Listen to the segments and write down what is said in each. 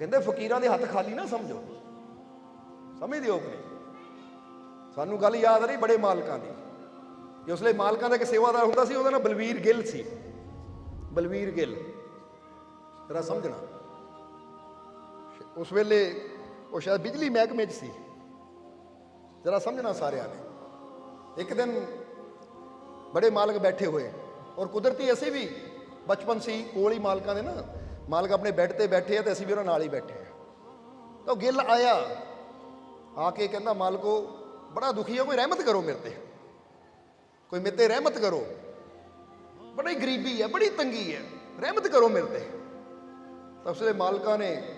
ਕਹਿੰਦੇ ਫਕੀਰਾਂ ਦੇ ਹੱਥ ਖਾਲੀ ਨਾ ਸਮਝੋ। ਸਮਝਦੇ ਹੋ ਕਿ ਸਾਨੂੰ ਗੱਲ ਯਾਦ ਆ ਰਹੀ ਬੜੇ ਮਾਲਕਾਂ ਦੀ। ਕਿ ਉਸਲੇ ਮਾਲਕਾਂ ਦਾ ਇੱਕ ਸੇਵਾਦਾਰ ਹੁੰਦਾ ਸੀ, ਉਹਦਾ ਨਾਮ ਬਲਵੀਰ ਗਿੱਲ ਸੀ। ਬਲਵੀਰ ਗਿੱਲ। ਜਰਾ ਸਮਝਣਾ। ਉਸ ਵੇਲੇ ਉਹ ਸ਼ਾਇਦ ਬਿਜਲੀ ਮਹਿਕਮੇ 'ਚ ਸੀ। ਜਰਾ ਸਮਝਣਾ ਸਾਰਿਆਂ ਨੇ। ਇੱਕ ਦਿਨ ਬੜੇ ਮਾਲਕ ਬੈਠੇ ਹੋਏ। ਔਰ ਕੁਦਰਤੀ ਅਸੀਂ ਵੀ ਬਚਪਨ ਸੀ, ਕੋਲ ਹੀ ਮਾਲਕਾਂ ਦੇ ਨਾ। ਮਾਲਕ ਆਪਣੇ ਬੈੱਡ ਤੇ ਬੈਠੇ ਆ ਤੇ ਅਸੀਂ ਵੀ ਉਹਨਾਂ ਨਾਲ ਹੀ ਬੈਠੇ ਆ। ਤਾਂ ਉਹ ਗਿੱਲ ਆਇਆ, ਆ ਕੇ ਕਹਿੰਦਾ, ਮਾਲਕੋ, ਬੜਾ ਦੁਖੀ ਆ, ਕੋਈ ਰਹਿਮਤ ਕਰੋ ਮੇਰੇ ਤੇ। ਕੋਈ ਮੇਰੇ ਤੇ ਰਹਿਮਤ ਕਰੋ। ਬੜੀ ਗਰੀਬੀ ਹੈ ਬੜੀ ਤੰਗੀ ਹੈ ਰਹਿਮਤ ਕਰੋ ਮੇਰੇ ਤੇ। ਤਾਂ ਉਸਦੇ ਮਾਲਕਾਂ ਨੇ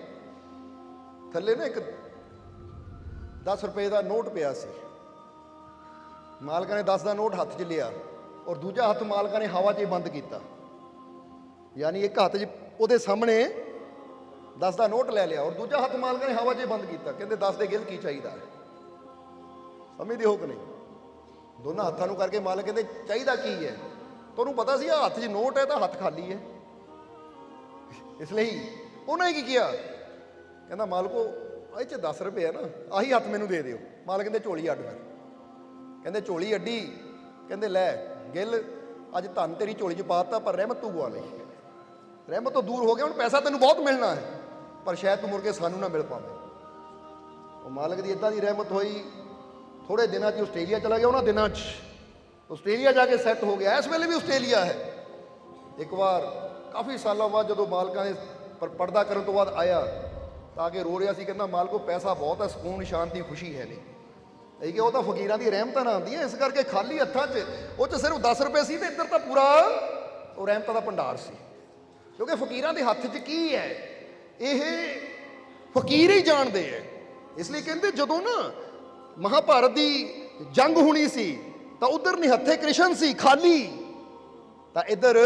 ਥੱਲੇ ਨਾ ਇੱਕ 10 ਰੁਪਏ ਦਾ ਨੋਟ ਪਿਆ ਸੀ। ਮਾਲਕਾਂ ਨੇ 10 ਦਾ ਨੋਟ ਹੱਥ 'ਚ ਲਿਆ ਔਰ ਦੂਜਾ ਹੱਥ ਮਾਲਕਾਂ ਨੇ ਹਵਾ 'ਚ ਬੰਦ ਕੀਤਾ। ਯਾਨੀ ਇੱਕ ਹੱਥ 'ਚ ਉਹਦੇ ਸਾਹਮਣੇ 10 ਦਾ ਨੋਟ ਲੈ ਲਿਆ ਔਰ ਦੂਜਾ ਹੱਥ ਮਾਲਕ ਨੇ ਹਵਾ 'ਚ ਬੰਦ ਕੀਤਾ, ਕਹਿੰਦੇ 10 ਦੇ ਗਿਲ ਕੀ ਚਾਹੀਦਾ? ਸਮਝਦੇ ਹੋ ਕਿ ਨਹੀਂ? ਦੋਨਾਂ ਹੱਥਾਂ ਨੂੰ ਕਰਕੇ ਮਾਲਕ ਕਹਿੰਦੇ ਚਾਹੀਦਾ ਕੀ ਹੈ? ਤੁਹਾਨੂੰ ਪਤਾ ਸੀ ਆ ਹੱਥ 'ਚ ਨੋਟ ਹੈ ਤਾਂ ਹੱਥ ਖਾਲੀ ਹੈ। ਇਸ ਲਈ ਉਹਨਾਂ ਨੇ ਕੀ ਕੀਤਾ ਕਹਿੰਦਾ ਮਾਲਕੋ ਇਹ 'ਚ 10 ਰੁਪਏ ਆ ਨਾ, ਆਹੀ ਹੱਥ ਮੈਨੂੰ ਦੇ ਦਿਓ। ਮਾਲਕ ਕਹਿੰਦੇ ਝੋਲੀ ਅੱਡ ਫਿਰ। ਕਹਿੰਦੇ ਝੋਲੀ ਅੱਡੀ, ਕਹਿੰਦੇ ਲੈ ਗਿੱਲ, ਅੱਜ ਧਨ ਤੇਰੀ ਝੋਲੀ 'ਚ ਪਾਤਾ ਪਰ ਰਹਿਮਤ ਤੂੰ ਗਵਾ ਲਈ। ਰਹਿਮਤ ਤੋਂ ਦੂਰ ਹੋ ਗਿਆ, ਹੁਣ ਪੈਸਾ ਤੈਨੂੰ ਬਹੁਤ ਮਿਲਣਾ ਹੈ, ਪਰ ਸ਼ਾਇਦ ਤੂੰ ਮੁੜ ਕੇ ਸਾਨੂੰ ਨਾ ਮਿਲ ਪਾਵੇਂ। ਉਹ ਮਾਲਕ ਦੀ ਇਦਾਂ ਦੀ ਰਹਿਮਤ ਹੋਈ ਥੋੜੇ ਦਿਨਾਂ 'ਚ ਆਸਟ੍ਰੇਲੀਆ ਚਲਾ ਗਿਆ, ਉਹਨਾਂ ਦਿਨਾਂ 'ਚ। ਆਸਟ੍ਰੇਲੀਆ ਜਾ ਕੇ ਸੈੱਟ ਹੋ ਗਿਆ, ਇਸ ਵੇਲੇ ਵੀ ਆਸਟ੍ਰੇਲੀਆ ਹੈ। ਇੱਕ ਵਾਰ, ਕਾਫੀ ਸਾਲਾਂ ਬਾਅਦ ਜਦੋਂ ਮਾਲਕਾਂ ਦੇ ਪਰ ਪਰਦਾ ਕਰਨ ਤੋਂ ਬਾਅਦ ਆਇਆ, ਤਾਂ ਕਿ ਰੋ ਰਿਹਾ ਸੀ, ਕਹਿੰਦਾ, ਮਾਲਕੋ, ਪੈਸਾ ਬਹੁਤ ਹੈ, ਸਕੂਨ ਸ਼ਾਂਤੀ ਖੁਸ਼ੀ ਹੈ ਨਹੀਂ। ਇਹ ਕਿ ਉਹ ਤਾਂ ਫਕੀਰਾਂ ਦੀ ਰਹਿਮਤਾਂ ਨਾਲ ਆਉਂਦੀ ਹੈ, ਇਸ ਕਰਕੇ ਖਾਲੀ ਹੱਥਾਂ 'ਚ, ਉਹ 'ਚ ਸਿਰਫ 10 ਰੁਪਏ ਸੀ ਤੇ ਇੱਧਰ ਤਾਂ ਪੂਰਾ, ਉਹ ਰਹਿਮਤਾਂ ਦਾ ਭੰਡਾਰ ਸੀ। ਕਿਉਂਕਿ ਫਕੀਰਾਂ ਦੇ ਹੱਥ 'ਚ ਕੀ ਹੈ? ਇਹ ਫਕੀਰ ਹੀ ਜਾਣਦੇ ਹੈ। ਇਸ ਲਈ ਕਹਿੰਦੇ ਜਦੋਂ ਨਾ ਮਹਾਭਾਰਤ ਦੀ ਜੰਗ ਹੋਣੀ ਸੀ, ਤਾਂ ਉਧਰ ਨਿਹੱਥੇ ਕ੍ਰਿਸ਼ਨ ਸੀ, ਖਾਲੀ। ਤਾਂ ਇੱਧਰ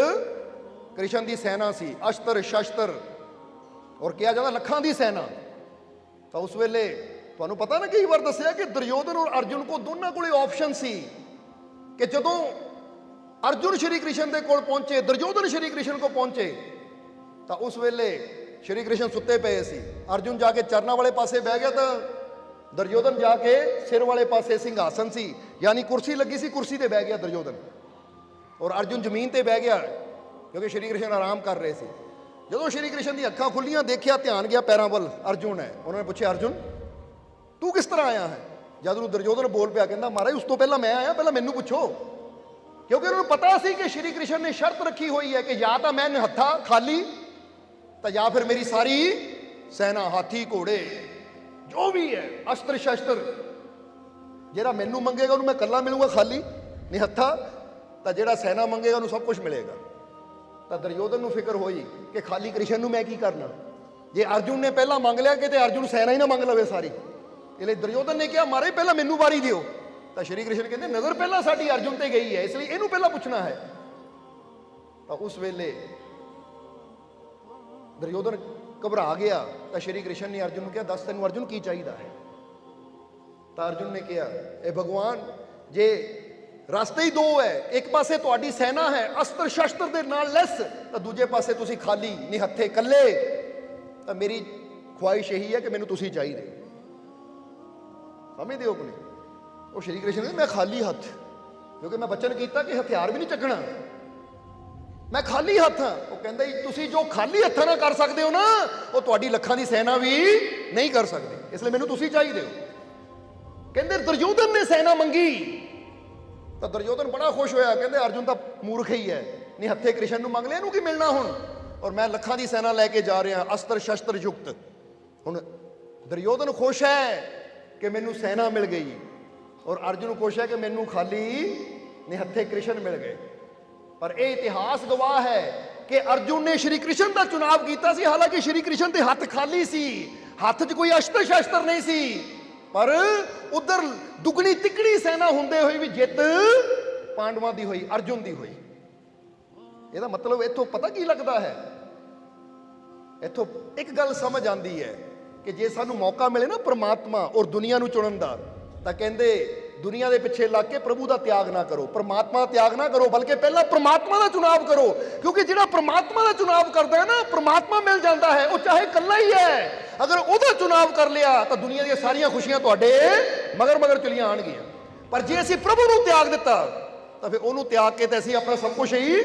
ਕ੍ਰਿਸ਼ਨ ਦੀ ਸੈਨਾ ਸੀ, ਅਸ਼ਤਰ ਸ਼ਸਤਰ। ਔਰ ਕਿਹਾ ਜਾਂਦਾ ਲੱਖਾਂ ਦੀ ਸੈਨਾ। ਤਾਂ ਉਸ ਵੇਲੇ ਤੁਹਾਨੂੰ ਪਤਾ ਨਾ ਕਈ ਵਾਰ ਦੱਸਿਆ ਕਿ ਦੁਰਯੋਧਨ ਔਰ ਅਰਜੁਨ ਕੋ ਦੋਨਾਂ ਕੋਲੇ ਆਪਸ਼ਨ ਸੀ ਕਿ ਜਦੋਂ ਅਰਜੁਨ ਸ਼੍ਰੀ ਕ੍ਰਿਸ਼ਨ ਦੇ ਕੋਲ ਪਹੁੰਚੇ, ਦੁਰਯੋਧਨ ਸ਼੍ਰੀ ਕ੍ਰਿਸ਼ਨ ਕੋ ਪਹੁੰਚੇ ਤਾਂ ਉਸ ਵੇਲੇ ਸ਼੍ਰੀ ਕ੍ਰਿਸ਼ਨ ਸੁੱਤੇ ਪਏ ਸੀ। ਅਰਜੁਨ ਜਾ ਕੇ ਚਰਨਾਂ ਵਾਲੇ ਪਾਸੇ ਬਹਿ ਗਿਆ ਤਾਂ ਦੁਰਯੋਧਨ ਜਾ ਕੇ ਸਿਰ ਵਾਲੇ ਪਾਸੇ ਸਿੰਘਾਸਨ ਸੀ, ਯਾਨੀ ਕੁਰਸੀ ਲੱਗੀ ਸੀ, ਕੁਰਸੀ ਤੇ ਬਹਿ ਗਿਆ ਦੁਰਯੋਧਨ। ਔਰ ਅਰਜੁਨ ਜ਼ਮੀਨ ਤੇ ਬਹਿ ਗਿਆ, ਕਿਉਂਕਿ ਸ਼੍ਰੀ ਕ੍ਰਿਸ਼ਨ ਆਰਾਮ ਕਰ ਰਹੇ ਸੀ। ਜਦੋਂ ਸ਼੍ਰੀ ਕ੍ਰਿਸ਼ਨ ਦੀ ਅੱਖਾਂ ਖੁੱਲੀਆਂ, ਦੇਖਿਆ, ਧਿਆਨ ਗਿਆ ਪੈਰਾਂ ਵੱਲ, ਅਰਜੁਨ ਹੈ। ਉਹਨਾਂ ਨੇ ਪੁੱਛਿਆ, ਅਰਜੁਨ, ਤੂੰ ਕਿਸ ਤਰ੍ਹਾਂ ਆਇਆ ਹੈ? ਜਦ ਨੂੰ ਦਰਜੋਧਨ ਬੋਲ ਪਿਆ, ਕਹਿੰਦਾ, ਮਹਾਰਾਜ, ਉਸ ਤੋਂ ਪਹਿਲਾਂ ਮੈਂ ਆਇਆ, ਪਹਿਲਾਂ ਮੈਨੂੰ ਪੁੱਛੋ। ਕਿਉਂਕਿ ਉਹਨਾਂ ਨੂੰ ਪਤਾ ਸੀ ਕਿ ਸ਼੍ਰੀ ਕ੍ਰਿਸ਼ਨ ਨੇ ਸ਼ਰਤ ਰੱਖੀ ਹੋਈ ਹੈ ਕਿ ਜਾਂ ਤਾਂ ਮੈਂ ਹੱਥਾਂ ਖਾਲੀ ਤਾਂ ਜਾਂ ਫਿਰ ਮੇਰੀ ਸਾਰੀ ਸੈਨਾ, ਹਾਥੀ, ਘੋੜੇ, ਜੋ ਵੀ ਹੈ, ਅਸਤਰ ਸ਼ਸਤਰ, ਜਿਹੜਾ ਮੈਨੂੰ ਮੰਗੇਗਾ, ਉਹਨੂੰ ਮੈਂ ਕੱਲਾ ਮਿਲੂਗਾ ਖਾਲੀ ਨਿਹੱਥਾ ਤਾਂ ਜਿਹੜਾ ਸੈਨਾ ਮੰਗੇਗਾ, ਉਹਨੂੰ ਸਭ ਕੁਝ ਮਿਲੇਗਾ। ਤਾਂ ਦਰਯੋਧਨ ਨੂੰ ਫਿਕਰ ਹੋਈ ਕਿ ਖਾਲੀ ਕ੍ਰਿਸ਼ਨ ਨੂੰ ਮੈਂ ਕੀ ਕਰਨਾ? ਜੇ ਅਰਜੁਨ ਨੇ ਪਹਿਲਾਂ ਮੰਗ ਲਿਆ ਕਿ ਤੇ ਅਰਜੁਨ ਸੈਨਾ ਹੀ ਨਾ ਮੰਗ ਲਵੇ ਸਾਰੀ ਇਹ ਲਈ ਦੁਰਯੋਧਨ ਨੇ ਕਿਹਾ, ਮਾਰੇ, ਪਹਿਲਾਂ ਮੈਨੂੰ ਵਾਰੀ ਦਿਓ। ਤਾਂ ਸ਼੍ਰੀ ਕ੍ਰਿਸ਼ਨ ਕਹਿੰਦੇ, ਨਜ਼ਰ ਪਹਿਲਾਂ ਸਾਡੀ ਅਰਜੁਨ ਤੇ ਗਈ ਹੈ, ਇਸ ਲਈ ਇਹਨੂੰ ਪਹਿਲਾਂ ਪੁੱਛਣਾ ਹੈ। ਤਾਂ ਉਸ ਵੇਲੇ ਦੁਰਯੋਧਨ ਘਬਰਾ ਗਿਆ ਤਾਂ ਸ਼੍ਰੀ ਕ੍ਰਿਸ਼ਨ ਨੇ ਅਰਜੁਨ ਨੂੰ ਕਿਹਾ, ਦੱਸ ਤੈਨੂੰ ਅਰਜੁਨ ਕੀ ਚਾਹੀਦਾ ਹੈ? ਤਾਂ ਅਰਜੁਨ ਨੇ ਕਿਹਾ, ਇਹ ਭਗਵਾਨ, ਜੇ ਰਸਤੇ ਹੀ ਦੋ ਹੈ, ਇੱਕ ਪਾਸੇ ਤੁਹਾਡੀ ਸੈਨਾ ਹੈ, ਅਸਤਰ ਸ਼ਸਤਰ ਦੇ ਨਾਲ ਲੈਸ, ਤਾਂ ਦੂਜੇ ਪਾਸੇ ਤੁਸੀਂ ਖਾਲੀ ਨਿਹੱਥੇ ਇਕੱਲੇ। ਤਾਂ ਮੇਰੀ ਖੁਆਇਸ਼ ਇਹੀ ਹੈ ਕਿ ਮੈਨੂੰ ਤੁਸੀਂ ਚਾਹੀਦੇ ਸਮਝਦੇ ਹੋ ਕਿ ਉਹ ਸ਼੍ਰੀ ਕ੍ਰਿਸ਼ਨ ਨੇ ਮੈਂ ਖਾਲੀ ਹੱਥ, ਕਿਉਂਕਿ ਮੈਂ ਬਚਨ ਕੀਤਾ ਕਿ ਹਥਿਆਰ ਵੀ ਨਹੀਂ ਚੱਕਣਾ। ਮੈਂ ਖਾਲੀ ਹੱਥ ਹਾਂ। ਉਹ ਕਹਿੰਦਾ ਜੀ, ਤੁਸੀਂ ਜੋ ਖਾਲੀ ਹੱਥਾਂ ਨਾਲ ਕਰ ਸਕਦੇ ਹੋ ਨਾ, ਉਹ ਤੁਹਾਡੀ ਲੱਖਾਂ ਦੀ ਸੈਨਾ ਵੀ ਨਹੀਂ ਕਰ ਸਕਦੇ। ਇਸ ਲਈ ਮੈਨੂੰ ਤੁਸੀਂ ਚਾਹੀਦੇ ਹੋ। ਕਹਿੰਦੇ ਦਰਯੋਧਨ ਨੇ ਸੈਨਾ ਮੰਗੀ। ਤਾਂ ਦਰਯੋਧਨ ਬੜਾ ਖੁਸ਼ ਹੋਇਆ। ਕਹਿੰਦੇ ਅਰਜੁਨ ਤਾਂ ਮੂਰਖ ਹੀ ਹੈ। ਨਹੀਂ, ਹੱਥੇ ਕ੍ਰਿਸ਼ਨ ਨੂੰ ਮੰਗ ਲਿਆ ਇਹਨੂੰ ਕੀ ਮਿਲਣਾ ਹੁਣ। ਔਰ ਮੈਂ ਲੱਖਾਂ ਦੀ ਸੈਨਾ ਲੈ ਕੇ ਜਾ ਰਿਹਾ, ਅਸਤਰ ਸ਼ਸਤਰ ਯੁਕਤ। ਹੁਣ ਦਰਯੋਧਨ ਖੁਸ਼ ਹੈ ਕਿ ਮੈਨੂੰ ਸੈਨਾ ਮਿਲ ਗਈ। ਔਰ ਅਰਜੁਨ ਖੁਸ਼ ਹੈ ਕਿ ਮੈਨੂੰ ਖਾਲੀ ਨਿਹੱਥੇ ਕ੍ਰਿਸ਼ਨ ਮਿਲ ਗਏ। ਪਰ ਇਹ ਇਤਿਹਾਸ ਗਵਾਹ ਹੈ ਕਿ ਅਰਜੁਨ ਨੇ ਸ਼੍ਰੀ ਕ੍ਰਿਸ਼ਨ ਦਾ ਚੁਣਾਵ ਕੀਤਾ ਸੀ। ਹਾਲਾਂਕਿ ਸ਼੍ਰੀ ਕ੍ਰਿਸ਼ਨ ਦੇ ਹੱਥ ਖਾਲੀ ਸੀ, ਹੱਥ 'ਚ ਕੋਈ ਅਸ਼ਤਰ ਸ਼ਸਤਰ ਨਹੀਂ ਸੀ। ਪਰ ਉਧਰ ਦੁਗਣੀ ਤਿੱਗਣੀ ਸੈਨਾ ਹੁੰਦੇ ਹੋਏ ਵੀ ਜਿੱਤ ਪਾਂਡਵਾਂ ਦੀ ਹੋਈ, ਅਰਜੁਨ ਦੀ ਹੋਈ। ਇਹਦਾ ਮਤਲਬ ਇੱਥੋਂ ਪਤਾ ਕੀ ਲੱਗਦਾ ਹੈ? ਇੱਥੋਂ ਇੱਕ ਗੱਲ ਸਮਝ ਆਂਦੀ ਹੈ ਕਿ ਜੇ ਸਾਨੂੰ ਮੌਕਾ ਮਿਲੇ ਨਾ ਪ੍ਰਮਾਤਮਾ ਔਰ ਦੁਨੀਆ ਨੂੰ ਚੁਣਨ ਦਾ, ਤਾਂ ਕਹਿੰਦੇ ਦੁਨੀਆ ਦੇ ਪਿੱਛੇ ਲੱਗ ਕੇ ਪ੍ਰਭੂ ਦਾ ਤਿਆਗ ਨਾ ਕਰੋ ਪ੍ਰਮਾਤਮਾ ਦਾ ਤਿਆਗ ਨਾ ਕਰੋ ਬਲਕਿ ਪਹਿਲਾਂ ਪ੍ਰਮਾਤਮਾ ਦਾ ਚੁਣਾਵ ਕਰੋ ਕਿਉਂਕਿ ਜਿਹੜਾ ਪ੍ਰਮਾਤਮਾ ਦਾ ਚੁਣਾਵ ਕਰਦਾ ਹੈ ਨਾ ਪ੍ਰਮਾਤਮਾ ਮਿਲ ਜਾਂਦਾ ਹੈ ਉਹ ਚਾਹੇ ਇਕੱਲਾ ਹੀ ਹੈ ਅਗਰ ਉਹਦਾ ਚੁਣਾਵ ਕਰ ਲਿਆ ਤਾਂ ਦੁਨੀਆ ਦੀਆਂ ਸਾਰੀਆਂ ਖੁਸ਼ੀਆਂ ਤੁਹਾਡੇ ਮਗਰ ਮਗਰ ਚਲੀਆਂ ਆਣਗੀਆਂ ਪਰ ਜੇ ਅਸੀਂ ਪ੍ਰਭੂ ਨੂੰ ਤਿਆਗ ਦਿੱਤਾ ਤਾਂ ਫਿਰ ਉਹਨੂੰ ਤਿਆਗ ਕੇ ਤੇ ਅਸੀਂ ਆਪਣਾ ਸਭ ਕੁਝ ਹੀ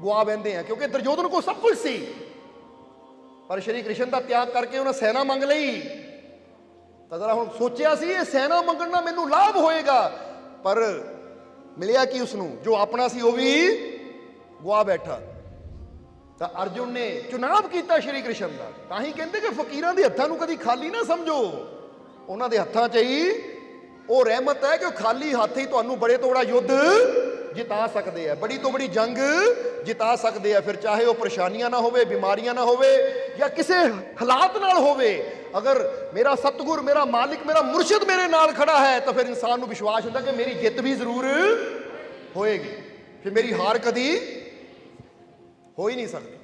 ਗਵਾ ਬੈੰਦੇ ਆ ਕਿਉਂਕਿ ਦੁਰਯੋਧਨ ਕੋਲ ਸਭ ਕੁਝ ਸੀ ਪਰ ਸ਼੍ਰੀ ਕ੍ਰਿਸ਼ਨ ਦਾ ਤਿਆਗ ਕਰਕੇ ਉਹਨਾਂ ਸੈਨਾ ਮੰਗ ਲਈ ਤਾਂ ਜਰਾ ਹੁਣ ਸੋਚਿਆ ਸੀ, ਇਹ ਸੈਨਾ ਮੰਗਣ ਨਾਲ ਮੈਨੂੰ ਲਾਭ ਹੋਏਗਾ। ਪਰ ਮਿਲਿਆ ਕੀ ਉਸ ਨੂੰ ਜੋ ਆਪਣਾ ਸੀ, ਉਹ ਵੀ ਗਵਾ ਬੈਠਾ। ਤਾਂ ਅਰਜੁਨ ਨੇ ਚੁਣਾਵ ਕੀਤਾ ਸ਼੍ਰੀ ਕ੍ਰਿਸ਼ਨ ਦਾ। ਤਾਂ ਹੀ ਕਹਿੰਦੇ ਕਿ ਫਕੀਰਾਂ ਦੇ ਹੱਥਾਂ ਨੂੰ ਕਦੀ ਖਾਲੀ ਨਾ ਸਮਝੋ। ਉਹਨਾਂ ਦੇ ਹੱਥਾਂ 'ਚ ਹੀ ਉਹ ਰਹਿਮਤ ਹੈ ਕਿ ਉਹ ਖਾਲੀ ਹੱਥ ਹੀ ਤੁਹਾਨੂੰ ਬੜੇ ਤੋਂ ਬੜਾ ਯੁੱਧ ਜਿਤਾ ਸਕਦੇ ਆ। ਬੜੀ ਤੋਂ ਬੜੀ ਜੰਗ ਜਿਤਾ ਸਕਦੇ ਆ। ਫਿਰ ਚਾਹੇ ਉਹ ਪਰੇਸ਼ਾਨੀਆਂ ਨਾ ਹੋਵੇ, ਬਿਮਾਰੀਆਂ ਨਾ ਹੋਵੇ ਜਾਂ ਕਿਸੇ ਹਾਲਾਤ ਨਾਲ ਹੋਵੇ ਅਗਰ ਮੇਰਾ ਸਤਿਗੁਰ, ਮੇਰਾ ਮਾਲਿਕ, ਮੇਰਾ ਮੁਰਸ਼ਿਦ ਮੇਰੇ ਨਾਲ ਖੜਾ ਹੈ, ਤਾਂ ਫਿਰ ਇਨਸਾਨ ਨੂੰ ਵਿਸ਼ਵਾਸ ਹੁੰਦਾ ਕਿ ਮੇਰੀ ਜਿੱਤ ਵੀ ਜ਼ਰੂਰ ਹੋਏਗੀ। ਫਿਰ ਮੇਰੀ ਹਾਰ ਕਦੀ ਹੋ ਹੀ ਨਹੀਂ ਸਕਦੀ।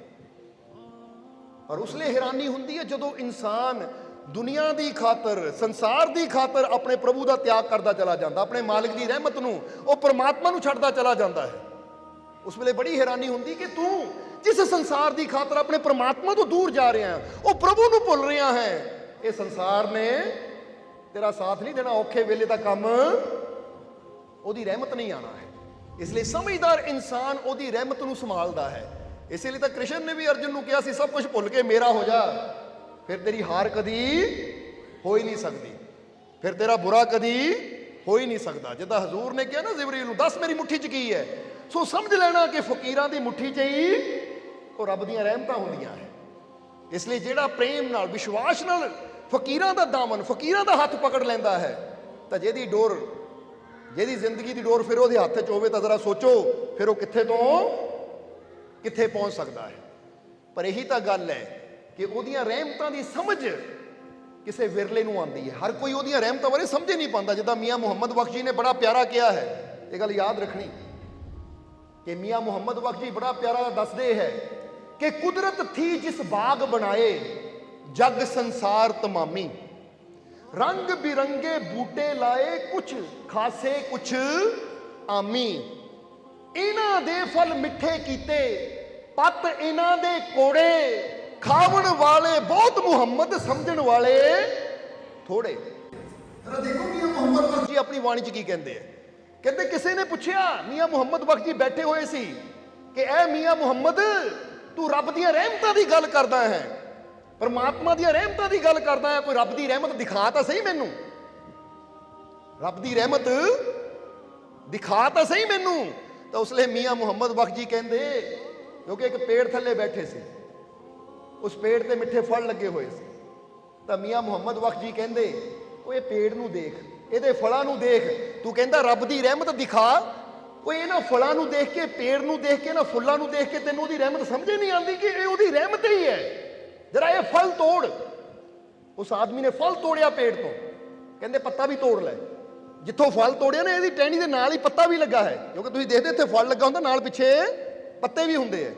ਪਰ ਉਸ ਲਈ ਹੈਰਾਨੀ ਹੁੰਦੀ ਹੈ ਜਦੋਂ ਇਨਸਾਨ ਦੁਨੀਆ ਦੀ ਖਾਤਰ, ਸੰਸਾਰ ਦੀ ਖਾਤਰ ਆਪਣੇ ਪ੍ਰਭੂ ਦਾ ਤਿਆਗ ਕਰਦਾ ਚਲਾ ਜਾਂਦਾ, ਆਪਣੇ ਮਾਲਿਕ ਦੀ ਰਹਿਮਤ ਨੂੰ, ਉਹ ਪਰਮਾਤਮਾ ਨੂੰ ਛੱਡਦਾ ਚਲਾ ਜਾਂਦਾ ਹੈ। ਉਸ ਵੇਲੇ ਬੜੀ ਹੈਰਾਨੀ ਹੁੰਦੀ ਕਿ ਤੂੰ ਜਿਸ ਸੰਸਾਰ ਦੀ ਖਾਤਰ ਆਪਣੇ ਪਰਮਾਤਮਾ ਤੋਂ ਦੂਰ ਜਾ ਰਿਹਾ ਹੈ ਉਹ ਪ੍ਰਭੂ ਨੂੰ ਭੁੱਲ ਰਿਹਾ ਹੈ ਇਹ ਸੰਸਾਰ ਨੇ ਤੇਰਾ ਸਾਥ ਨਹੀਂ ਦੇਣਾ, ਔਖੇ ਵੇਲੇ ਦਾ ਕੰਮ ਉਹਦੀ ਰਹਿਮਤ ਨਹੀਂ ਆਣਾ ਹੈ। ਇਸ ਲਈ ਸਮਝਦਾਰ ਇਨਸਾਨ ਉਹਦੀ ਰਹਿਮਤ ਨੂੰ ਸੰਭਾਲਦਾ ਹੈ। ਇਸੇ ਲਈ ਤਾਂ ਕ੍ਰਿਸ਼ਨ ਨੇ ਵੀ ਅਰਜੁਨ ਨੂੰ ਕਿਹਾ ਸੀ, ਸਭ ਕੁਝ ਭੁੱਲ ਕੇ ਮੇਰਾ ਹੋ ਜਾ। ਫਿਰ ਤੇਰੀ ਹਾਰ ਕਦੀ ਹੋ ਹੀ ਨਹੀਂ ਸਕਦੀ। ਫਿਰ ਤੇਰਾ ਬੁਰਾ ਕਦੀ ਹੋ ਹੀ ਨਹੀਂ ਸਕਦਾ। ਜਿੱਦਾਂ ਹਜ਼ੂਰ ਨੇ ਕਿਹਾ ਨਾ ਜ਼ਿਬਰੀਲ ਨੂੰ, ਦੱਸ ਮੇਰੀ ਮੁੱਠੀ 'ਚ ਕੀ ਹੈ? ਸੋ ਸਮਝ ਲੈਣਾ ਕਿ ਫਕੀਰਾਂ ਦੀ ਮੁੱਠੀ 'ਚ ਹੀ ਉਹ ਰੱਬ ਦੀਆਂ ਰਹਿਮਤਾਂ ਹੁੰਦੀਆਂ ਹੈ। ਇਸ ਲਈ ਜਿਹੜਾ ਪ੍ਰੇਮ ਨਾਲ, ਵਿਸ਼ਵਾਸ ਨਾਲ ਫਕੀਰਾਂ ਦਾ ਦਾਮਨ, ਫਕੀਰਾਂ ਦਾ ਹੱਥ ਪਕੜ ਲੈਂਦਾ ਹੈ। ਤਾਂ ਜਿਹਦੀ ਡੋਰ, ਜਿਹਦੀ ਜ਼ਿੰਦਗੀ ਦੀ ਡੋਰ ਫਿਰ ਉਹਦੇ ਹੱਥ 'ਚ ਹੋਵੇ ਤਾਂ ਜ਼ਰਾ ਸੋਚੋ, ਫਿਰ ਉਹ ਕਿੱਥੇ ਤੋਂ, ਕਿੱਥੇ ਪਹੁੰਚ ਸਕਦਾ ਹੈ। ਪਰ ਇਹੀ ਤਾਂ ਗੱਲ ਹੈ ਕਿ ਉਹਦੀਆਂ ਰਹਿਮਤਾਂ ਦੀ ਸਮਝ ਕਿਸੇ ਵਿਰਲੇ ਨੂੰ ਆਉਂਦੀ ਹੈ। ਹਰ ਕੋਈ ਉਹਦੀਆਂ ਰਹਿਮਤਾਂ ਬਾਰੇ ਸਮਝ ਹੀ ਨਹੀਂ ਪਾਉਂਦਾ। ਜਿੱਦਾਂ ਮੀਆਂ ਮੁਹੰਮਦ ਬਖਸ਼ ਜੀ ਨੇ ਬੜਾ ਪਿਆਰਾ ਕਿਹਾ ਹੈ। ਇਹ ਗੱਲ ਯਾਦ ਰੱਖਣੀ ਕਿ ਮੀਆਂ ਮੁਹੰਮਦ ਬਖਸ਼ ਜੀ ਬੜਾ ਪਿਆਰਾ ਦੱਸਦੇ ਹੈ ਕਿ ਕੁਦਰਤ ਥੀ ਜਿਸ ਬਾਗ ਬਣਾਏ ਜਗ ਸੰਸਾਰ ਤਮਾਮੀ। ਰੰਗ ਬਿਰੰਗੇ ਬੂਟੇ ਲਾਏ ਕੁਛ ਖਾਸੇ ਕੁਛ ਆਮੀ। ਇਹਨਾਂ ਦੇ ਫਲ ਮਿੱਠੇ ਕੀਤੇ ਪੱਤ ਇਹਨਾਂ ਦੇ ਕੋੜੇ। ਖਾਵਣ ਵਾਲੇ ਬਹੁਤ ਮੁਹੰਮਦ ਸਮਝਣ ਵਾਲੇ ਥੋੜੇ। ਜਰਾ ਦੇਖੋ ਮੀਆਂ ਮੁਹੰਮਦ ਬਖਸ਼ ਜੀ ਆਪਣੀ ਬਾਣੀ 'ਚ ਕੀ ਕਹਿੰਦੇ ਆ? ਕਹਿੰਦੇ ਕਿਸੇ ਨੇ ਪੁੱਛਿਆ ਮੀਆਂ ਮੁਹੰਮਦ ਬਖਸ਼ ਜੀ ਬੈਠੇ ਹੋਏ ਸੀ ਕਿ ਐ ਮੀਆਂ ਮੁਹੰਮਦ ਤੂੰ ਰੱਬ ਦੀਆਂ ਰਹਿਮਤਾਂ ਦੀ ਗੱਲ ਕਰਦਾ ਹੈ। ਪਰਮਾਤਮਾ ਦੀਆਂ ਰਹਿਮਤਾਂ ਦੀ ਗੱਲ ਕਰਦਾ ਹੈ, ਕੋਈ ਰੱਬ ਦੀ ਰਹਿਮਤ ਦਿਖਾ ਤਾਂ ਸਹੀ ਮੈਨੂੰ? ਰੱਬ ਦੀ ਰਹਿਮਤ ਦਿਖਾ ਤਾਂ ਸਹੀ ਮੈਨੂੰ? ਤਾਂ ਉਸ ਲਈ ਮੀਆਂ ਮੁਹੰਮਦ ਬਖਸ਼ ਜੀ ਕਹਿੰਦੇ, ਕਿਉਂਕਿ ਇੱਕ ਪੇੜ ਥੱਲੇ ਬੈਠੇ ਸੀ। ਉਸ ਪੇੜ ਤੇ ਮਿੱਠੇ ਫਲ ਲੱਗੇ ਹੋਏ ਸੀ। ਤਾਂ ਮੀਆਂ ਮੁਹੰਮਦ ਬਖਸ਼ ਜੀ ਕਹਿੰਦੇ, ਉਹ ਇਹ ਪੇੜ ਨੂੰ ਦੇਖ, ਇਹਦੇ ਫਲਾਂ ਨੂੰ ਦੇਖ। ਤੂੰ ਕਹਿੰਦਾ, ਰੱਬ ਦੀ ਰਹਿਮਤ ਦਿਖਾ? ਉਹ ਇਹਨਾਂ ਫਲਾਂ ਨੂੰ ਦੇਖ ਕੇ, ਪੇੜ ਨੂੰ ਦੇਖ ਕੇ, ਨਾ ਫੁੱਲਾਂ ਨੂੰ ਦੇਖ ਕੇ ਤੈਨੂੰ ਉਹਦੀ ਰਹਿਮਤ ਸਮਝ ਨਹੀਂ ਆਉਂਦੀ ਕਿ ਇਹ ਉਹਦੀ ਰਹਿਮਤ ਹੀ ਹੈ। ਜਰਾ ਇਹ ਫਲ ਤੋੜ। ਉਸ ਆਦਮੀ ਨੇ ਫਲ ਤੋੜਿਆ ਪੇੜ ਤੋਂ। ਕਹਿੰਦੇ, ਪੱਤਾ ਵੀ ਤੋੜ ਲੈ। ਜਿੱਥੋਂ ਫਲ ਤੋੜਿਆ ਨਾ, ਇਹਦੀ ਟਹਿਣੀ ਦੇ ਨਾਲ ਹੀ ਪੱਤਾ ਵੀ ਲੱਗਾ ਹੈ। ਕਿਉਂਕਿ ਤੁਸੀਂ ਦੇਖਦੇ ਇੱਥੇ ਫਲ ਲੱਗਾ ਹੁੰਦਾ, ਨਾਲ ਪਿੱਛੇ ਪੱਤੇ ਵੀ ਹੁੰਦੇ ਆ।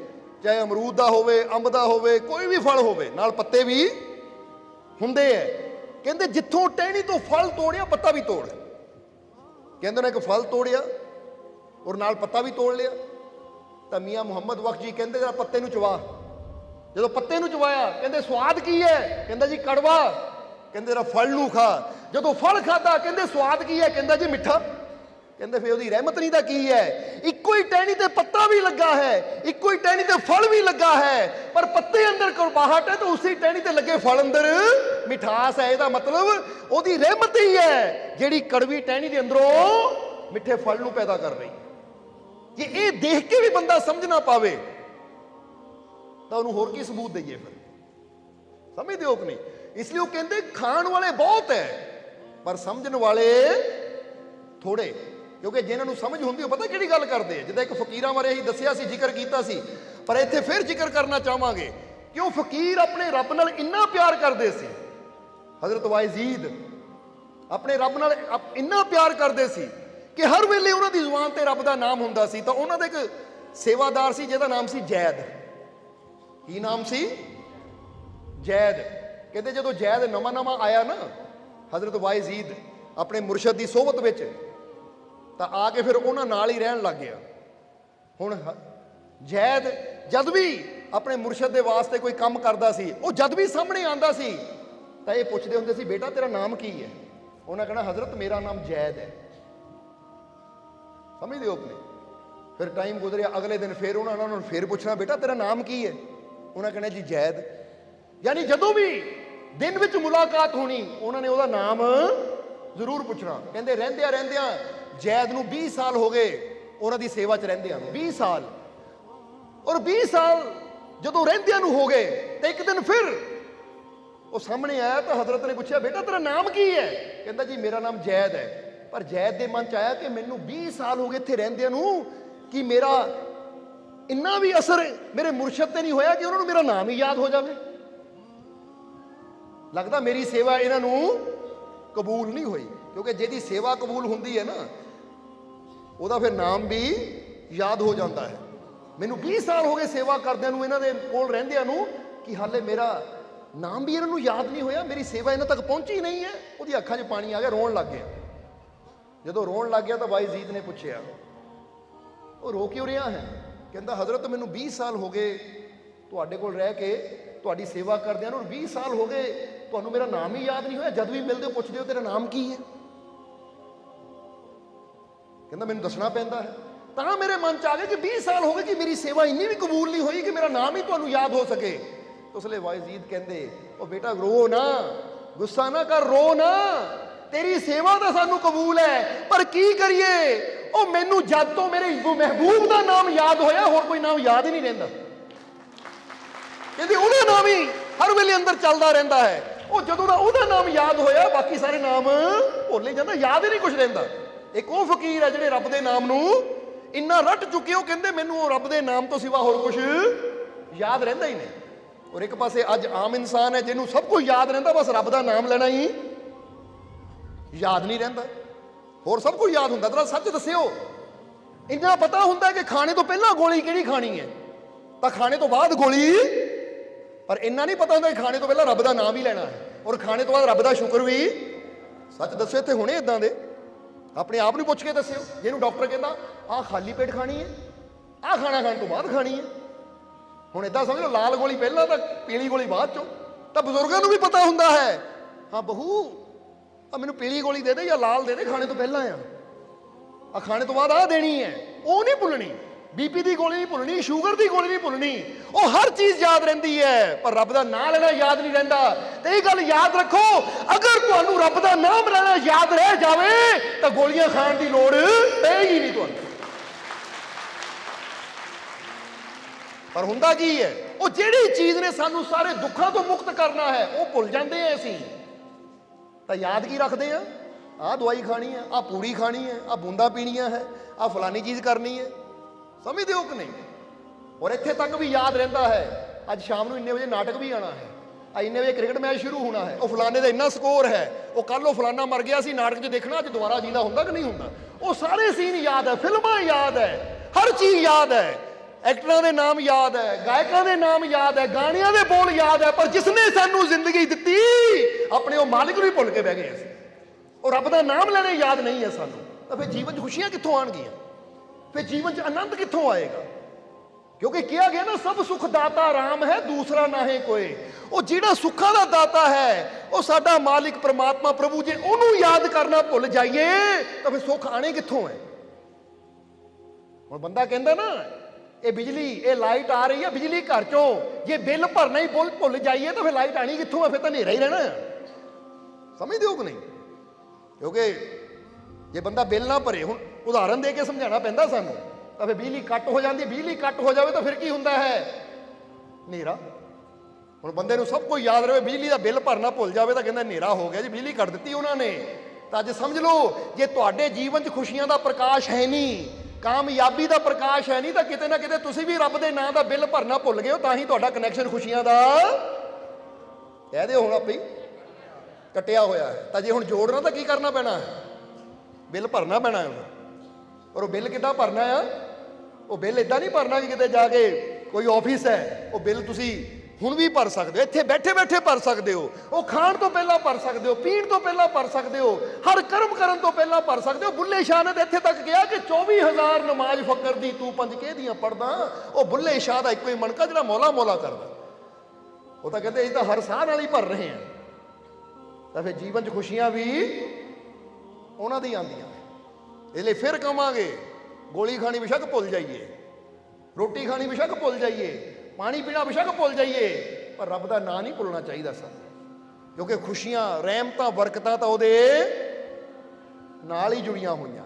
ਚਾਹੇ ਅਮਰੂਦ ਦਾ ਹੋਵੇ, ਅੰਬ ਦਾ ਹੋਵੇ, ਕੋਈ ਵੀ ਫਲ ਹੋਵੇ, ਨਾਲ ਪੱਤੇ ਵੀ ਹੁੰਦੇ ਐ ਕਹਿੰਦੇ, ਜਿੱਥੋਂ ਟਹਿਣੀ ਤੋਂ ਫਲ ਤੋੜਿਆ, ਪੱਤਾ ਵੀ ਤੋੜ। ਕਹਿੰਦੇ ਨੇ ਇੱਕ ਫਲ ਤੋੜਿਆ ਔਰ ਨਾਲ ਪੱਤਾ ਵੀ ਤੋੜ ਲਿਆ। ਤਾਂ ਮੀਆਂ ਮੁਹੰਮਦ ਬਖਸ਼ ਜੀ ਕਹਿੰਦੇ, ਜਰਾ ਪੱਤੇ ਨੂੰ ਚਵਾ। ਜਦੋਂ ਪੱਤੇ ਨੂੰ ਚਵਾਇਆ ਕਹਿੰਦੇ ਸਵਾਦ ਕੀ ਹੈ? ਕਹਿੰਦਾ ਜੀ, ਕੜਵਾ। ਕਹਿੰਦੇ ਜਰਾ ਫਲ ਨੂੰ ਖਾ। ਜਦੋਂ ਫਲ ਖਾਦਾ ਕਹਿੰਦੇ ਸਵਾਦ ਕੀ ਹੈ? ਕਹਿੰਦਾ ਜੀ, ਮਿੱਠਾ। ਕਹਿੰਦੇ ਫੇ ਉਹਦੀ ਰਹਿਮਤ ਨਹੀਂ ਦਾ ਕੀ ਹੈ? ਇੱਕੋ ਹੀ ਟਹਿਣੀ ਤੇ ਪੱਤਾ ਵੀ ਲੱਗਾ ਹੈ, ਇੱਕੋ ਹੀ ਟਹਿਣੀ ਤੇ ਫਲ ਵੀ ਲੱਗਾ ਹੈ, ਪਰ ਪੱਤੇ ਅੰਦਰ ਕੁਰਬਾਹਟ ਹੈ ਤਾਂ ਉਸੇ ਟਹਿਣੀ ਤੇ ਲੱਗੇ ਫਲ ਅੰਦਰ ਮਿਠਾਸ ਹੈ। ਇਹਦਾ ਮਤਲਬ ਉਹਦੀ ਰਹਿਮਤ ਹੀ ਹੈ, ਜਿਹੜੀ ਕੜਵੀ ਟਹਿਣੀ ਦੇ ਅੰਦਰੋਂ ਮਿੱਠੇ ਫਲ ਨੂੰ ਪੈਦਾ ਕਰ ਰਹੀ ਜੇ ਇਹ ਦੇਖ ਕੇ ਵੀ ਬੰਦਾ ਸਮਝ ਨਾ ਪਾਵੇ ਤਾਂ ਉਹਨੂੰ ਹੋਰ ਕੀ ਸਬੂਤ ਦਈਏ ਫਿਰ? ਸਮਝਦੇ ਹੋ ਕਿ ਨਹੀਂ? ਇਸ ਲਈ ਉਹ ਕਹਿੰਦੇ ਖਾਣ ਵਾਲੇ ਬਹੁਤ ਹੈ ਪਰ ਸਮਝਣ ਵਾਲੇ ਥੋੜੇ। ਕਿਉਂਕਿ ਜਿਨ੍ਹਾਂ ਨੂੰ ਸਮਝ ਹੁੰਦੀ, ਉਹ ਪਤਾ ਕਿਹੜੀ ਗੱਲ ਕਰਦੇ ਆ? ਜਿੱਦਾਂ ਇੱਕ ਫਕੀਰਾਂ ਬਾਰੇ ਅਸੀਂ ਦੱਸਿਆ ਸੀ, ਜ਼ਿਕਰ ਕੀਤਾ ਸੀ, ਪਰ ਇੱਥੇ ਫਿਰ ਜ਼ਿਕਰ ਕਰਨਾ ਚਾਹਾਂਗੇ। ਕਿ ਉਹ ਫਕੀਰ ਆਪਣੇ ਰੱਬ ਨਾਲ ਇੰਨਾ ਪਿਆਰ ਕਰਦੇ ਸੀ? ਹਜ਼ਰਤ ਵਾਇਜ਼ੀਦ ਆਪਣੇ ਰੱਬ ਨਾਲ ਇੰਨਾ ਪਿਆਰ ਕਰਦੇ ਸੀ ਕਿ ਹਰ ਵੇਲੇ ਉਹਨਾਂ ਦੀ ਜ਼ੁਬਾਨ ਤੇ ਰੱਬ ਦਾ ਨਾਮ ਹੁੰਦਾ ਸੀ। ਤਾਂ ਉਹਨਾਂ ਦਾ ਇੱਕ ਸੇਵਾਦਾਰ ਸੀ, ਜਿਹਦਾ ਨਾਮ ਸੀ ਜੈਦ। ਕੀ ਨਾਮ ਸੀ? ਜੈਦ। ਕਹਿੰਦੇ ਜਦੋਂ ਜੈਦ ਨਵਾਂ ਨਵਾਂ ਆਇਆ ਨਾ, ਹਜ਼ਰਤ ਵਾਇਜ਼ੀਦ ਆਪਣੇ ਮੁਰਸ਼ਦ ਦੀ ਸੋਹਬਤ ਵਿੱਚ, ਤਾਂ ਆ ਕੇ ਫਿਰ ਉਹਨਾਂ ਨਾਲ ਹੀ ਰਹਿਣ ਲੱਗ ਗਿਆ। ਹੁਣ ਜੈਦ ਜਦ ਵੀ ਆਪਣੇ ਮੁਰਸ਼ਦ ਦੇ ਵਾਸਤੇ ਕੋਈ ਕੰਮ ਕਰਦਾ ਸੀ, ਉਹ ਜਦ ਵੀ ਸਾਹਮਣੇ ਆਂਦਾ ਸੀ, ਤਾਂ ਇਹ ਪੁੱਛਦੇ ਹੁੰਦੇ ਸੀ, ਬੇਟਾ, ਤੇਰਾ ਨਾਮ ਕੀ ਹੈ? ਉਹਨਾਂ ਕਹਿਣਾ, ਹਜ਼ਰਤ, ਮੇਰਾ ਨਾਮ ਜੈਦ ਹੈ। ਸਮਝਦੇ ਹੋ ਆਪਣੇ? ਫਿਰ ਟਾਈਮ ਗੁਜ਼ਰਿਆ, ਅਗਲੇ ਦਿਨ ਫਿਰ ਉਹਨਾਂ ਉਹਨਾਂ ਨੂੰ ਫਿਰ ਪੁੱਛਣਾ, ਬੇਟਾ, ਤੇਰਾ ਨਾਮ ਕੀ ਹੈ? ਉਹਨਾਂ ਕਹਿਣਾ ਜੀ ਜੈਦ। ਯਾਨੀ ਜਦੋਂ ਵੀ ਦਿਨ ਵਿੱਚ ਮੁਲਾਕਾਤ ਹੋਣੀ, ਉਹਨਾਂ ਨੇ ਉਹਦਾ ਨਾਮ ਜ਼ਰੂਰ ਪੁੱਛਣਾ। ਕਹਿੰਦੇ, ਰਹਿੰਦਿਆਂ ਰਹਿੰਦਿਆਂ ਜੈਦ ਨੂੰ 20 ਸਾਲ ਹੋ ਗਏ, ਉਹਨਾਂ ਦੀ ਸੇਵਾ 'ਚ ਰਹਿੰਦਿਆਂ ਨੂੰ। 20 ਸਾਲ। ਔਰ 20 ਸਾਲ ਜਦੋਂ ਰਹਿੰਦਿਆਂ ਨੂੰ ਹੋ ਗਏ, ਤੇ ਇੱਕ ਦਿਨ ਫਿਰ ਉਹ ਸਾਹਮਣੇ ਆਇਆ ਤਾਂ ਹਜ਼ਰਤ ਨੇ ਪੁੱਛਿਆ, ਬੇਟਾ, ਤੇਰਾ ਨਾਮ ਕੀ ਹੈ? ਕਹਿੰਦਾ, ਜੀ, ਮੇਰਾ ਨਾਮ ਜੈਦ ਹੈ। ਪਰ ਜੈਦ ਦੇ ਮਨ ਚ ਆਇਆ ਕਿ ਮੈਨੂੰ 20 ਸਾਲ ਹੋ ਗਏ ਇੱਥੇ ਰਹਿੰਦਿਆਂ ਨੂੰ ਕਿ ਮੇਰਾ ਇੰਨਾ ਵੀ ਅਸਰ ਮੇਰੇ ਮੁਰਸ਼ਦ ਤੇ ਨਹੀਂ ਹੋਇਆ ਕਿ ਉਹਨਾਂ ਨੂੰ ਮੇਰਾ ਨਾਮ ਹੀ ਯਾਦ ਹੋ ਜਾਵੇ। ਲੱਗਦਾ ਮੇਰੀ ਸੇਵਾ ਇਹਨਾਂ ਨੂੰ ਕਬੂਲ ਨਹੀਂ ਹੋਈ, ਕਿਉਂਕਿ ਜਿਹਦੀ ਸੇਵਾ ਕਬੂਲ ਹੁੰਦੀ ਹੈ ਨਾ, ਉਹਦਾ ਫਿਰ ਨਾਮ ਵੀ ਯਾਦ ਹੋ ਜਾਂਦਾ ਹੈ। ਮੈਨੂੰ 20 ਸਾਲ ਹੋ ਗਏ ਸੇਵਾ ਕਰਦਿਆਂ ਨੂੰ, ਇਹਨਾਂ ਦੇ ਕੋਲ ਰਹਿੰਦਿਆਂ ਨੂੰ, ਕਿ ਹਾਲੇ ਮੇਰਾ ਨਾਮ ਵੀ ਇਹਨਾਂ ਨੂੰ ਯਾਦ ਨਹੀਂ ਹੋਇਆ, ਮੇਰੀ ਸੇਵਾ ਇਹਨਾਂ ਤੱਕ ਪਹੁੰਚੀ ਨਹੀਂ ਹੈ, ਉਹਦੀ ਅੱਖਾਂ 'ਚ ਪਾਣੀ ਆ ਗਿਆ, ਰੋਣ ਲੱਗ ਗਿਆ। ਜਦੋਂ ਰੋਣ ਲੱਗ ਗਿਆ ਤਾਂ ਬਾਈ ਜ਼ੀਦ ਨੇ ਪੁੱਛਿਆ, ਉਹ ਰੋ ਕਿਉਂ ਰਿਹਾ ਹੈ? ਕਹਿੰਦਾ, ਹਜ਼ਰਤ, ਮੈਨੂੰ 20 ਸਾਲ ਹੋ ਗਏ ਤੁਹਾਡੇ ਕੋਲ ਰਹਿ ਕੇ, ਤੁਹਾਡੀ ਸੇਵਾ ਕਰਦਿਆਂ ਨੂੰ 20 ਸਾਲ ਹੋ ਗਏ ਤੁਹਾਨੂੰ ਮੇਰਾ ਨਾਮ ਹੀ ਯਾਦ ਨਹੀਂ ਹੋਇਆ। ਜਦ ਵੀ ਮਿਲਦੇ ਹੋ, ਪੁੱਛਦੇ ਹੋ, ਤੇਰਾ ਨਾਮ ਕੀ ਹੈ? ਕਹਿੰਦਾ, ਮੈਨੂੰ ਦੱਸਣਾ ਪੈਂਦਾ ਹੈ। ਤਾਂ ਮੇਰੇ ਮਨ ਚ ਆ ਗਿਆ ਕਿ 20 ਸਾਲ ਹੋ ਗਏ ਕਿ ਮੇਰੀ ਸੇਵਾ ਇੰਨੀ ਵੀ ਕਬੂਲ ਨਹੀਂ ਹੋਈ ਕਿ ਮੇਰਾ ਨਾਮ ਹੀ ਤੁਹਾਨੂੰ ਯਾਦ ਹੋ ਸਕੇ। ਉਸ ਲਈ ਵਾਇਜ਼ੀਦ ਕਹਿੰਦੇ, ਉਹ ਬੇਟਾ, ਰੋ ਨਾ, ਗੁੱਸਾ ਨਾ ਕਰ, ਰੋ ਨਾ। ਤੇਰੀ ਸੇਵਾ ਤਾਂ ਸਾਨੂੰ ਕਬੂਲ ਹੈ, ਪਰ ਕੀ ਕਰੀਏ? ਉਹ ਮੈਨੂੰ ਜਦ ਤੋਂ ਮੇਰੇ ਮਹਿਬੂਬ ਦਾ ਨਾਮ ਯਾਦ ਹੋਇਆ, ਹੋਰ ਕੋਈ ਨਾਮ ਯਾਦ ਹੀ ਨਹੀਂ ਰਹਿੰਦਾ। ਕਹਿੰਦੇ ਉਹਦਾ ਨਾਮ ਹੀ ਹਰ ਵੇਲੇ ਅੰਦਰ ਚੱਲਦਾ ਰਹਿੰਦਾ ਹੈ। ਉਹ ਜਦੋਂ ਦਾ ਉਹਦਾ ਨਾਮ ਯਾਦ ਹੋਇਆ, ਬਾਕੀ ਸਾਰੇ ਨਾਮ ਭੁੱਲ ਜਾਂਦਾ, ਯਾਦ ਹੀ ਨਹੀਂ ਕੁਝ ਰਹਿੰਦਾ। ਇੱਕ ਉਹ ਫਕੀਰ ਹੈ ਜਿਹੜੇ ਰੱਬ ਦੇ ਨਾਮ ਨੂੰ ਇੰਨਾ ਰੱਟ ਚੁੱਕੇ, ਉਹ ਕਹਿੰਦੇ ਮੈਨੂੰ ਉਹ ਰੱਬ ਦੇ ਨਾਮ ਤੋਂ ਸਿਵਾ ਹੋਰ ਕੁਝ ਯਾਦ ਰਹਿੰਦਾ ਹੀ ਨਹੀਂ। ਔਰ ਇੱਕ ਪਾਸੇ ਅੱਜ ਆਮ ਇਨਸਾਨ ਹੈ ਜਿਹਨੂੰ ਸਭ ਕੁਝ ਯਾਦ ਰਹਿੰਦਾ, ਬਸ ਰੱਬ ਦਾ ਨਾਮ ਲੈਣਾ ਹੀ ਯਾਦ ਨਹੀਂ ਰਹਿੰਦਾ। ਹੋਰ ਸਭ ਕੁਝ ਯਾਦ ਹੁੰਦਾ ਤਰਾ ਸੱਚ ਦੱਸਿਓ। ਇੰਨਾ ਪਤਾ ਹੁੰਦਾ ਕਿ ਖਾਣੇ ਤੋਂ ਪਹਿਲਾਂ ਗੋਲੀ ਕਿਹੜੀ ਖਾਣੀ ਹੈ? ਤਾਂ ਖਾਣੇ ਤੋਂ ਬਾਅਦ ਗੋਲੀ? ਪਰ ਇੰਨਾ ਨਹੀਂ ਪਤਾ ਹੁੰਦਾ ਕਿ ਖਾਣੇ ਤੋਂ ਪਹਿਲਾਂ ਰੱਬ ਦਾ ਨਾਮ ਹੀ ਲੈਣਾ ਹੈ ਔਰ ਖਾਣੇ ਤੋਂ ਬਾਅਦ ਰੱਬ ਦਾ ਸ਼ੁਕਰ ਵੀ। ਸੱਚ ਦੱਸਿਓ, ਇੱਥੇ ਹੁਣੇ ਇਦਾਂ ਦੇ। ਆਪਣੇ ਆਪ ਨੂੰ ਪੁੱਛ ਕੇ ਦੱਸਿਓ ਜਿਹਨੂੰ ਡਾਕਟਰ ਕਹਿੰਦਾ, ਆਹ ਖਾਲੀ ਪੇਟ ਖਾਣੀ ਹੈ, ਆਹ ਖਾਣਾ ਖਾਣ ਤੋਂ ਬਾਅਦ ਖਾਣੀ ਹੈ। ਹੁਣ ਇਦਾਂ ਸਮਝ ਲਓ, ਲਾਲ ਗੋਲੀ ਪਹਿਲਾਂ ਤਾਂ ਪੀਲੀ ਗੋਲੀ ਬਾਅਦ ਚੋਂ। ਤਾਂ ਬਜ਼ੁਰਗਾਂ ਨੂੰ ਵੀ ਪਤਾ ਹੁੰਦਾ ਹੈ। ਹਾਂ, ਬਹੂ ਆ ਮੈਨੂੰ ਪੀਲੀ ਗੋਲੀ ਦੇ ਦੇ ਜਾਂ ਲਾਲ ਦੇ ਦੇ, ਖਾਣੇ ਤੋਂ ਪਹਿਲਾਂ ਆ। ਆ ਖਾਣੇ ਤੋਂ ਬਾਅਦ ਆ ਦੇਣੀ ਹੈ। ਉਹ ਨਹੀਂ ਭੁੱਲਣੀ ਬੀਪੀ ਦੀ ਗੋਲੀ ਨਹੀਂ ਭੁੱਲਣੀ ਸ਼ੂਗਰ ਦੀ ਗੋਲੀ ਨਹੀਂ ਭੁੱਲਣੀ ਉਹ ਹਰ ਚੀਜ਼ ਯਾਦ ਰਹਿੰਦੀ ਹੈ, ਪਰ ਰੱਬ ਦਾ ਨਾਮ ਲੈਣਾ ਯਾਦ ਨਹੀਂ ਰਹਿੰਦਾ। ਤੇ ਇਹ ਗੱਲ ਯਾਦ ਰੱਖੋ, ਅਗਰ ਤੁਹਾਨੂੰ ਰੱਬ ਦਾ ਨਾਮ ਲੈਣਾ ਯਾਦ ਰਹਿ ਜਾਵੇ, ਤਾਂ ਗੋਲੀਆਂ ਖਾਣ ਦੀ ਲੋੜ ਪਏਗੀ ਨਹੀਂ ਤੁਹਾਨੂੰ। ਪਰ ਹੁੰਦਾ ਕੀ ਹੈ, ਉਹ ਜਿਹੜੀ ਚੀਜ਼ ਨੇ ਸਾਨੂੰ ਸਾਰੇ ਦੁੱਖਾਂ ਤੋਂ ਮੁਕਤ ਕਰਨਾ ਹੈ, ਉਹ ਭੁੱਲ ਜਾਂਦੇ ਆ ਅਸੀਂ। ਤਾਂ ਯਾਦ ਕੀ ਰੱਖਦੇ ਆ? ਆਹ ਦਵਾਈ ਖਾਣੀ ਹੈ ਆਹ ਪੂੜੀ ਖਾਣੀ ਹੈ ਆਹ ਬੂੰਦਾ ਪੀਣੀਆਂ ਹੈ, ਆਹ ਫਲਾਨੀ ਚੀਜ਼ ਕਰਨੀ ਹੈ। ਸਮਝਦੇ ਹੋ ਕਿ ਨਹੀਂ? ਔਰ ਇੱਥੇ ਤੱਕ ਵੀ ਯਾਦ ਰਹਿੰਦਾ ਹੈ, ਅੱਜ ਸ਼ਾਮ ਨੂੰ ਇੰਨੇ ਵਜੇ ਨਾਟਕ ਵੀ ਆਣਾ ਹੈ। ਆ ਇੰਨੇ ਵਜੇ ਕ੍ਰਿਕਟ ਮੈਚ ਸ਼ੁਰੂ ਹੋਣਾ ਹੈ। ਉਹ ਫਲਾਣੇ ਦਾ ਇੰਨਾ ਸਕੋਰ ਹੈ, ਉਹ ਕੱਲ ਉਹ ਫਲਾਨਾ ਮਰ ਗਿਆ ਸੀ, ਨਾਟਕ 'ਚ ਦੇਖਣਾ, ਅੱਜ ਦੁਬਾਰਾ ਜਿੰਦਾ ਹੁੰਦਾ ਕਿ ਨਹੀਂ ਹੁੰਦਾ? ਉਹ ਸਾਰੇ ਸੀਨ ਯਾਦ ਹੈ, ਫਿਲਮਾਂ ਯਾਦ ਹੈ, ਹਰ ਚੀਜ਼ ਯਾਦ ਹੈ। ਐਕਟਰਾਂ ਦੇ ਨਾਮ ਯਾਦ ਹੈ, ਗਾਇਕਾਂ ਦੇ ਨਾਮ ਯਾਦ ਹੈ, ਗਾਣਿਆਂ ਦੇ ਬੋਲ ਯਾਦ ਹੈ, ਪਰ ਜਿਸ ਨੇ ਸਾਨੂੰ ਜ਼ਿੰਦਗੀ ਦਿੱਤੀ, ਆਪਣੇ ਉਹ ਮਾਲਿਕ ਨੂੰ ਹੀ ਭੁੱਲ ਕੇ ਬਹਿ ਗਏ ਅਸੀਂ। ਉਹ ਰੱਬ ਦਾ ਨਾਮ ਲੈਣੇ ਯਾਦ ਨਹੀਂ ਹੈ ਸਾਨੂੰ। ਤਾਂ ਫਿਰ ਜੀਵਨ 'ਚ ਖੁਸ਼ੀਆਂ ਕਿੱਥੋਂ ਆਣਗੀਆਂ ਫਿਰ ਜੀਵਨ 'ਚ ਆਨੰਦ ਕਿੱਥੋਂ ਆਏਗਾ? ਕਿਉਂਕਿ ਕਿਹਾ ਗਿਆ ਨਾ, ਸਭ ਸੁਖ ਦਾਤਾ ਰਾਮ ਹੈ, ਦੂਸਰਾ ਨਾਹੀ ਕੋਈ। ਉਹ ਜਿਹੜਾ ਸੁੱਖਾਂ ਦਾ ਦਾਤਾ ਹੈ, ਉਹ ਸਾਡਾ ਮਾਲਿਕ ਪ੍ਰਮਾਤਮਾ ਪ੍ਰਭੂ ਜੇ ਉਹਨੂੰ ਯਾਦ ਕਰਨਾ ਭੁੱਲ ਜਾਈਏ, ਤਾਂ ਫਿਰ ਸੁੱਖ ਆਣੇ ਕਿੱਥੋਂ ਹੈ? ਹੁਣ ਬੰਦਾ ਕਹਿੰਦਾ ਨਾ ਇਹ ਬਿਜਲੀ, ਇਹ ਲਾਈਟ ਆ ਰਹੀ ਹੈ ਬਿਜਲੀ ਘਰ ਚੋਂ। ਜੇ ਬਿੱਲ ਭਰਨਾ ਹੀ ਭੁੱਲ ਭੁੱਲ ਜਾਈਏ ਤਾਂ ਫਿਰ ਲਾਈਟ ਆਣੀ ਕਿੱਥੋਂ ਆ? ਫਿਰ ਤਾਂ ਹਨੇਰਾ ਹੀ ਰਹਿਣਾ। ਸਮਝਦੇ ਹੋ ਕਿ ਨਹੀਂ? ਕਿਉਂਕਿ ਜੇ ਬੰਦਾ ਬਿੱਲ ਨਾ ਭਰੇ, ਹੁਣ ਉਦਾਹਰਨ ਦੇ ਕੇ ਸਮਝਾਉਣਾ ਪੈਂਦਾ ਸਾਨੂੰ, ਤਾਂ ਫਿਰ ਬਿਜਲੀ ਕੱਟ ਹੋ ਜਾਂਦੀ, ਬਿਜਲੀ ਕੱਟ ਹੋ ਜਾਵੇ ਤਾਂ ਫਿਰ ਕੀ ਹੁੰਦਾ ਹੈ? ਹਨੇਰਾ। ਹੁਣ ਬੰਦੇ ਨੂੰ ਸਭ ਕੁਝ ਯਾਦ ਰਹੇ, ਬਿਜਲੀ ਦਾ ਬਿੱਲ ਭਰਨਾ ਭੁੱਲ ਜਾਵੇ ਤਾਂ ਕਹਿੰਦਾ ਹਨੇਰਾ ਹੋ ਗਿਆ ਜੀ, ਬਿਜਲੀ ਕੱਟ ਦਿੱਤੀ ਉਹਨਾਂ ਨੇ। ਤਾਂ ਅੱਜ ਸਮਝ ਲਓ, ਜੇ ਤੁਹਾਡੇ ਜੀਵਨ 'ਚ ਖੁਸ਼ੀਆਂ ਦਾ ਪ੍ਰਕਾਸ਼ ਹੈ ਨਹੀਂ ਕਾਮਯਾਬੀ ਦਾ ਪ੍ਰਕਾਸ਼ ਹੈ ਨਹੀਂ ਤਾਂ ਕਿਤੇ ਨਾ ਕਿਤੇ ਤੁਸੀਂ ਵੀ ਰੱਬ ਦੇ ਨਾਂ ਦਾ ਬਿੱਲ ਭਰਨਾ ਭੁੱਲ ਗਏ ਹੋ, ਤਾਂ ਹੀ ਤੁਹਾਡਾ ਕਨੈਕਸ਼ਨ ਖੁਸ਼ੀਆਂ ਦਾ ਕਹਿ ਦਿਓ ਹੁਣ ਆਪੇ ਹੀ। ਕੱਟਿਆ ਹੋਇਆ ਹੈ। ਤਾਂ ਜੇ ਹੁਣ ਜੋੜਨਾ ਤਾਂ ਕੀ ਕਰਨਾ ਪੈਣਾ? ਹੈ ਬਿੱਲ ਭਰਨਾ ਪੈਣਾ ਹੈ। ਔਰ ਉਹ ਬਿੱਲ ਕਿੱਦਾਂ ਭਰਨਾ ਆ? ਉਹ ਬਿੱਲ ਇਦਾਂ ਨਹੀਂ ਭਰਨਾ ਕਿ ਕਿਤੇ ਜਾ ਕੇ ਕੋਈ ਆਫਿਸ ਹੈ, ਉਹ ਬਿੱਲ ਤੁਸੀਂ ਹੁਣ ਵੀ ਭਰ ਸਕਦੇ ਹੋ, ਇੱਥੇ ਬੈਠੇ ਬੈਠੇ ਭਰ ਸਕਦੇ ਹੋ। ਉਹ ਖਾਣ ਤੋਂ ਪਹਿਲਾਂ ਭਰ ਸਕਦੇ ਹੋ, ਪੀਣ ਤੋਂ ਪਹਿਲਾਂ ਭਰ ਸਕਦੇ ਹੋ, ਹਰ ਕਰਮ ਕਰਨ ਤੋਂ ਪਹਿਲਾਂ ਭਰ ਸਕਦੇ ਹੋ। ਬੁੱਲੇ ਸ਼ਾਹ ਨੇ ਤਾਂ ਇੱਥੇ ਤੱਕ ਕਿਹਾ ਕਿ 24000 ਨਮਾਜ਼ ਫਕਰ ਦੀ ਤੂੰ ਪੰਜ ਕੇ ਦੀਆਂ ਪੜਦਾ ਉਹ ਬੁੱਲੇ ਸ਼ਾਹ ਦਾ ਇੱਕੋ ਹੀ ਮਣਕਾ ਜਿਹੜਾ ਮੌਲਾ ਮੌਲਾ ਕਰਦਾ। ਉਹ ਤਾਂ ਕਹਿੰਦੇ ਅਸੀਂ ਤਾਂ ਹਰ ਸਾਹ ਨਾਲ ਹੀ ਭਰ ਰਹੇ ਹਾਂ। ਤਾਂ ਫਿਰ ਜੀਵਨ 'ਚ ਖੁਸ਼ੀਆਂ ਵੀ ਉਹਨਾਂ ਦੀ ਆਉਂਦੀਆਂ ਇਹ ਲਈ ਫਿਰ ਕਵਾਂਗੇ, ਗੋਲੀ ਖਾਣੀ ਬਿਸ਼ੱਕ ਭੁੱਲ ਜਾਈਏ, ਰੋਟੀ ਖਾਣੀ ਬਿਸ਼ੱਕ ਭੁੱਲ ਜਾਈਏ। ਪਾਣੀ ਪੀਣਾ ਬੇਸ਼ੱਕ ਭੁੱਲ ਜਾਈਏ। ਪਰ ਰੱਬ ਦਾ ਨਾਂ ਨਹੀਂ ਭੁੱਲਣਾ ਚਾਹੀਦਾ ਸਾਨੂੰ। ਕਿਉਂਕਿ ਖੁਸ਼ੀਆਂ, ਰਹਿਮਤਾਂ, ਬਰਕਤਾਂ ਤਾਂ ਉਹਦੇ ਨਾਲ ਹੀ ਜੁੜੀਆਂ ਹੋਈਆਂ।